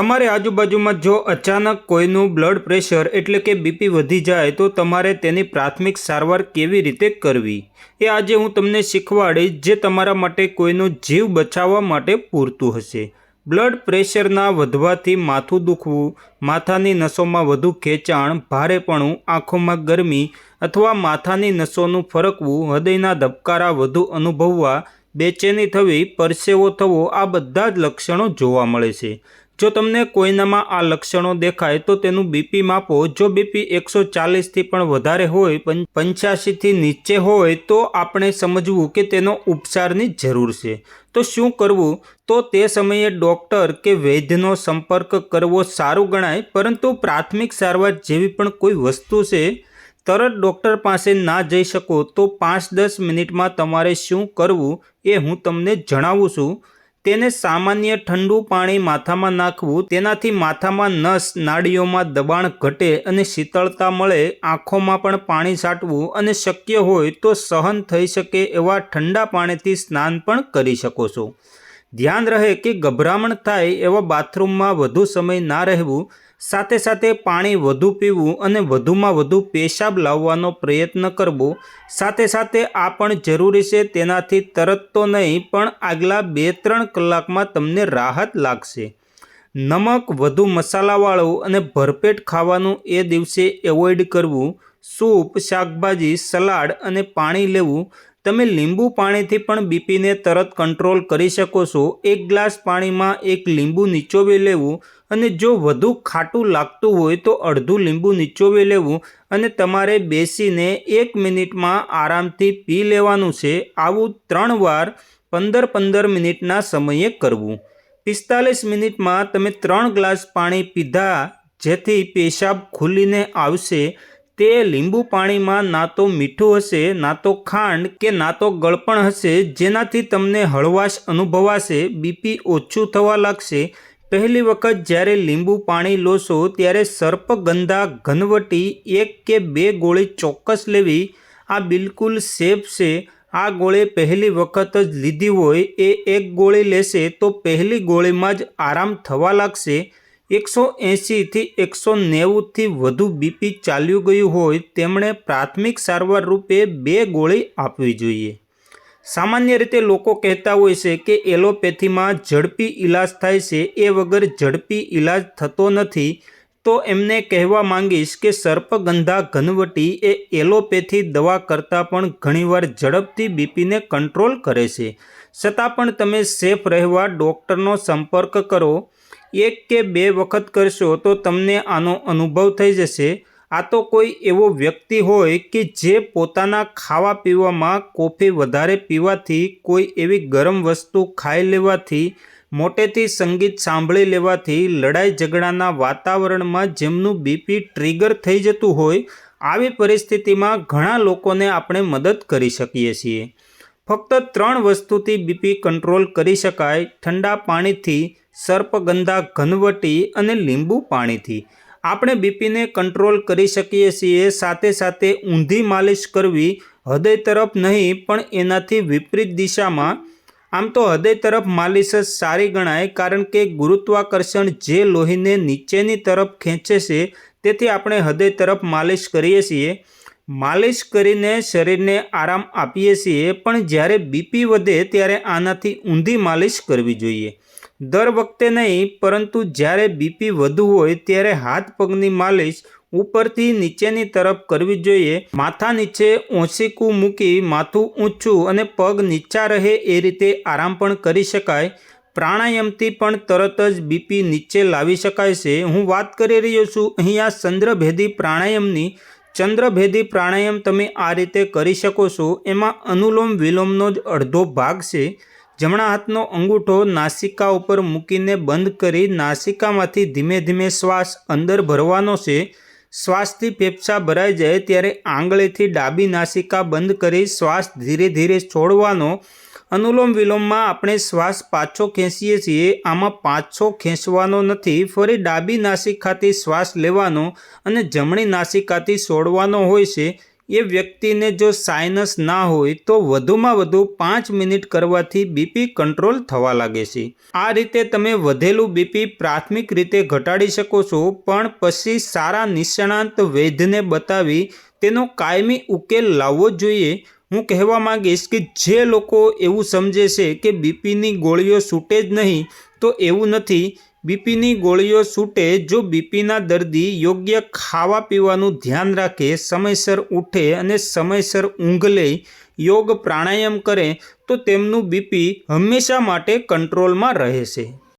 તમારી આજુબાજુમાં જો અચાનક કોઈનું બ્લડ પ્રેશર એટલે કે બીપી વધી જાય તો તમારે તેની પ્રાથમિક સારવાર કેવી રીતે કરવી? એ આજે હું તમને શીખવાડીશ જે તમારા માટે કોઈનો જીવ બચાવવા માટે પૂરતું હશે. બ્લડ પ્રેશરના વધવાથી માથું દુખવું, માથાની નસોમાં વધુ ખેંચાણ, ભારેપણું, આંખોમાં ગરમી અથવા માથાની નસોનું ફરકવું, હૃદયના ધબકારા વધુ અનુભવવા, બેચેની થવી, પરસેવો થવો આ બધા જ લક્ષણો જોવા મળે છે. જો તમને કોઈનામાં આ લક્ષણો દેખાય, તો તેનું બીપી માપો. જો બીપી એકસો ચાલીસથી પણ વધારે હોય પંચ્યાસીથી નીચે હોય, તો આપણે સમજવું કે તેનો ઉપચારની જરૂર છે. તો શું કરવું? તો તે સમયે ડૉક્ટર કે વૈદ્યનો સંપર્ક કરવો સારું ગણાય, પરંતુ પ્રાથમિક સારવાર જેવી પણ કોઈ વસ્તુ છે, તરત ડૉક્ટર પાસે ના જઈ શકો, તો પાંચ દસ મિનિટમાં તમારે શું કરવું એ હું તમને જણાવું છું. તેને સામાન્ય ઠંડુ પાણી માથામાં નાખવું, તેનાથી માથામાં નસ નાડીઓમાં દબાણ ઘટે અને શીતળતા મળે, આંખોમાં પણ પાણી છાંટવું અને શક્ય હોય તો સહન થઈ શકે એવા ઠંડા પાણીથી સ્નાન પણ કરી શકો છો. ધ્યાન રહે કે ગભરામણ થાય એવા બાથરૂમમાં વધુ સમય ના રહેવું, સાથે સાથે પાણી વધુ પીવું અને વધુમાં વધુ પેશાબ લાવવાનો પ્રયત્ન કરવો, સાથે સાથે આ પણ જરૂરી છે તેનાથી તરત તો નહીં, પણ આગલા બે ત્રણ કલાકમાં તમને રાહત લાગશે. નમક, વધુ મસાલાવાળું અને ભરપેટ ખાવાનું એ દિવસે એવોઇડ કરવું, સૂપ, શાકભાજી, સલાડ અને પાણી લેવું તમે લીંબુ પાણીથી પણ બીપીને તરત કંટ્રોલ કરી શકો છો. એક ગ્લાસ પાણીમાં એક લીંબુ નીચોવી લેવું અને જો વધુ ખાટું લાગતું હોય તો અડધું લીંબુ નીચોવી લેવું અને તમારે બેસીને એક મિનિટમાં આરામથી પી લેવાનું છે. આવું ત્રણ વાર પંદર પંદર મિનિટના સમયે કરવું. પિસ્તાલીસ મિનિટમાં તમે ત્રણ ગ્લાસ પાણી પીધા જેથી પેશાબ ખુલીને આવશે. તે લીંબુ પાણીમાં ના તો મીઠું હશે, ના તો ખાંડ કે ના તો ગળપણ હશે, જેનાથી તમને હળવાશ અનુભવાશે, બીપી ઓછું થવા લાગશે. પહેલી વખત જ્યારે લીંબુ પાણી લોશો, ત્યારે સર્પગંધા ઘનવટી એક કે બે ગોળી ચોક્કસ લેવી, આ બિલકુલ સેફ છે. આ ગોળી પહેલી વખત જ લીધી હોય, એ એક ગોળી લેશે તો પહેલી ગોળીમાં જ આરામ થવા લાગશે. એકસો એંશીથી એકસો નેવુંથી વધુ બીપી ચાલ્યું ગયું હોય તેમણે પ્રાથમિક સારવાર રૂપે બે ગોળી આપવી જોઈએ. સામાન્ય રીતે લોકો કહેતા હોય છે કે એલોપેથીમાં ઝડપી ઈલાજ થાય છે, એ વગર ઝડપી ઈલાજ થતો નથી. તો એમને કહેવા માંગીશ કે સર્પગંધા ઘનવટી એ એલોપેથી દવા કરતાં પણ ઘણીવાર ઝડપથી બીપીને કંટ્રોલ કરે છે. છતાં પણ તમે સેફ રહેવા ડૉક્ટરનો સંપર્ક કરો. એક કે બે વખત કરશો તો તમને આનો અનુભવ થઈ જશે. આ તો કોઈ એવો વ્યક્તિ હોય કે જે પોતાના ખાવા પીવામાં કોફી વધારે પીવાથી, કોઈ એવી ગરમ વસ્તુ ખાઈ લેવાથી, મોટેથી સંગીત સાંભળી લેવાથી, લડાઈ ઝઘડાના વાતાવરણમાં જેમનું બીપી ટ્રિગર થઈ જતું હોય, આવી પરિસ્થિતિમાં ઘણા લોકોને આપણે મદદ કરી શકીએ છીએ. ફક્ત ત્રણ વસ્તુથી બીપી કંટ્રોલ કરી શકાય, ઠંડા પાણીથી, સર્પગંધા ઘનવટી અને લીંબુ પાણીથી. આપણે બીપીને કંટ્રોલ કરી શકીએ છીએ, સાથે સાથે ઊંધી માલિશ કરવી હૃદય તરફ નહીં, પણ એનાથી વિપરીત દિશામાં. આમ તો હૃદય તરફ માલિશ જ સારી ગણાય, કારણ કે ગુરુત્વાકર્ષણ જે લોહીને નીચેની તરફ ખેંચે છે, તેથી આપણે હૃદય તરફ માલિશ કરીએ છીએ. માલિશ કરીને શરીરને આરામ આપીએ છીએ, પણ જ્યારે બીપી વધે ત્યારે આનાથી ઊંધી માલિશ કરવી જોઈએ. દર વખતે નહીં, પરંતુ જ્યારે બીપી વધુ હોય ત્યારે હાથ પગની માલિશ ઉપરથી નીચેની તરફ કરવી જોઈએ. માથા નીચે ઓછીકું મૂકી માથું ઊંચું અને પગ નીચા રહે એ રીતે આરામ પણ કરી શકાય. પ્રાણાયામથી પણ તરત જ બીપી નીચે લાવી શકાય છે. હું વાત કરી રહ્યો છું અહીંયા ચંદ્રભેદી પ્રાણાયામની ચંદ્રભેદી પ્રાણાયામ તમે આ રીતે કરી શકો છો. એમાં અનુલોમ વિલોમનો જ અડધો ભાગ છે. જમણા હાથનો અંગૂઠો નાસિકા ઉપર મૂકીને બંધ કરી નાસિકામાંથી ધીમે ધીમે શ્વાસ અંદર ભરવાનો છે. શ્વાસથી ફેફસા ભરાઈ જાય ત્યારે આંગળીથી ડાબી નાસિકા બંધ કરી શ્વાસ ધીરે ધીરે છોડવાનો અનુલોમ વિલોમમાં આપણે શ્વાસ પાછો ખેંચીએ છીએ, આમાં પાછો ખેંચવાનો નથી, ફરી ડાબી નાસિકાથી શ્વાસ લેવાનો અને જમણી નાસિકાથી છોડવાનો હોય છે. એ વ્યક્તિને જો સાઇનસ ના હોય તો વધુમાં વધુ પાંચ મિનિટ કરવાથી બીપી કંટ્રોલ થવા લાગે છે. આ રીતે તમે વધેલું બીપી પ્રાથમિક રીતે ઘટાડી શકો છો, પણ પછી સારા નિષ્ણાંત વૈદ્યને બતાવી તેનો કાયમી ઉકેલ લાવવો જોઈએ. હું કહેવા માંગીશ કે જે લોકો એવું સમજે છે કે બીપીની ગોળીઓ છૂટે જ નહીં, તો એવું નથી. બીપીની ગોળીઓ છૂટે જો બીપીના દર્દી યોગ્ય ખાવા પીવાનું ધ્યાન રાખે, સમયસર ઉઠે અને સમયસર ઊંઘ લે, યોગ પ્રાણાયામ કરે, તો તેમનું બીપી હંમેશા માટે કંટ્રોલમાં રહે છે.